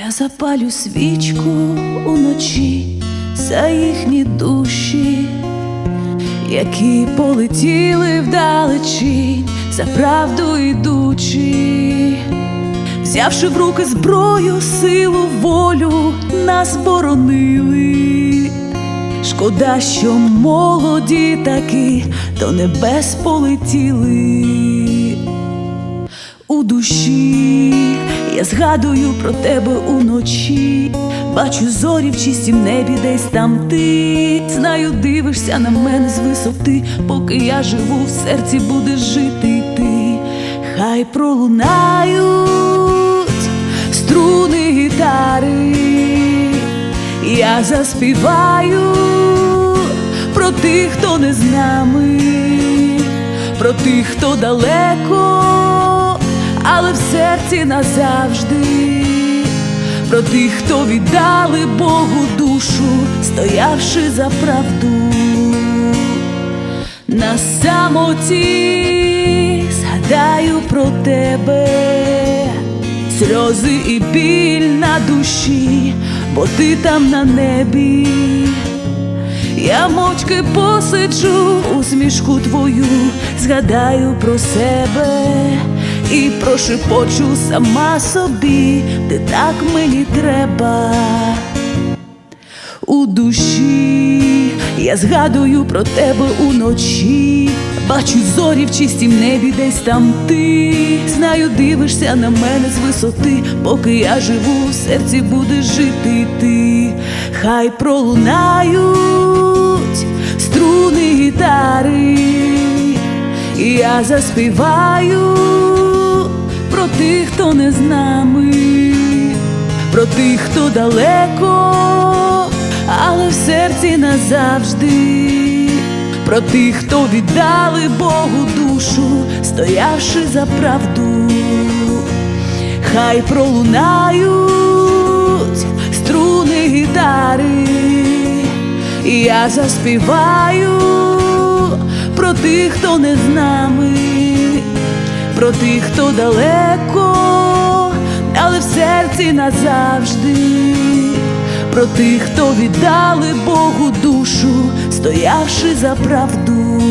Я запалю свічку уночі за їхні душі, які полетіли вдалечінь за правду йдучи, взявши в руки зброю, силу, волю, нас боронили. Шкода, що молоді такі до небес полетіли у душі, я згадую про тебе уночі, бачу зорі в чистім небі, десь там ти. Знаю, дивишся на мене з висоти, поки я живу, в серці будеш жити ти. Хай пролунають струни гітари, я заспіваю про тих, хто не з нами, про тих, хто далеко але в серці назавжди, про тих, хто віддали Богу душу, стоявши за правду, на самоті згадаю про тебе, сльози і біль на душі, бо ти там на небі. Я мовчки посиджу усмішку твою, згадаю про себе і прошепочу сама собі, ти так мені треба. У душі я згадую про тебе уночі, бачу зорі в чистім небі, десь там ти. Знаю, дивишся на мене з висоти, поки я живу, в серці будеш жити ти, хай пролунають струни гітари, і я заспіваю тих, хто не з нами, про тих, хто далеко, але в серці назавжди, про тих, хто віддали Богу душу, стоявши за правду, хай пролунають струни гітари, і я заспіваю про тих, хто не з нами про тих, хто далеко, але в серці назавжди, про тих, хто віддали Богу душу, стоявши за правду.